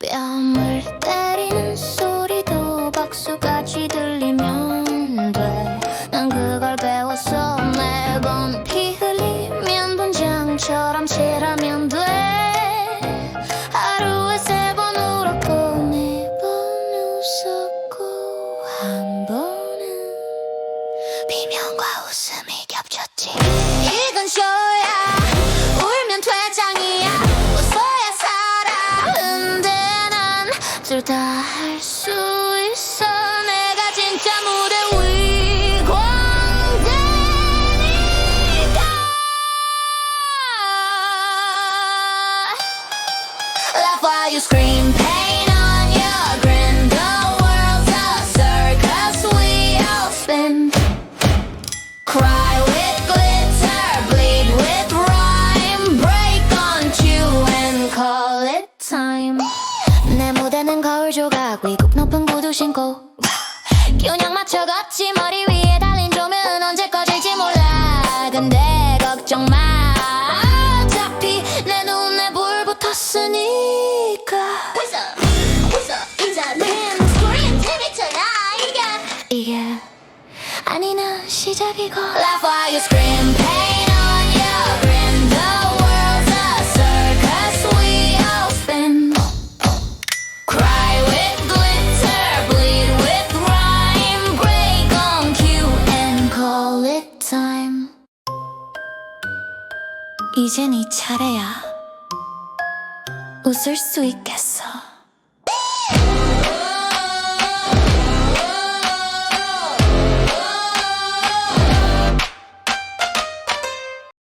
뺨을 때리는 소리도 박수같이 들리면 돼난 그걸 배웠어. 매번 피 흘리면 분장처럼 칠하면 돼. 하루에 세 번 울었고 네번 웃었고 한 번은 비명과 웃음이 겹쳤지. 이건 쇼야 둘 다 할 수 있어 내가 진짜 무대 위 광대니까 Laugh while you scream pain on your grin The world's a circus we all spin Cry with glitter, bleed with rhyme Break on cue and call it time 내 무대는 거울 조각 위급 높은 구두 신고. 균형 맞춰 걷지 머리 위에 달린 조명은 언제 꺼질지 몰라. 근데 걱정 마. 어차피 내 눈에 불 붙었으니까. 이게. 이게 아니는 시작이고. Laugh while you scream time. 이제 네 차례야. 웃을 수 있겠어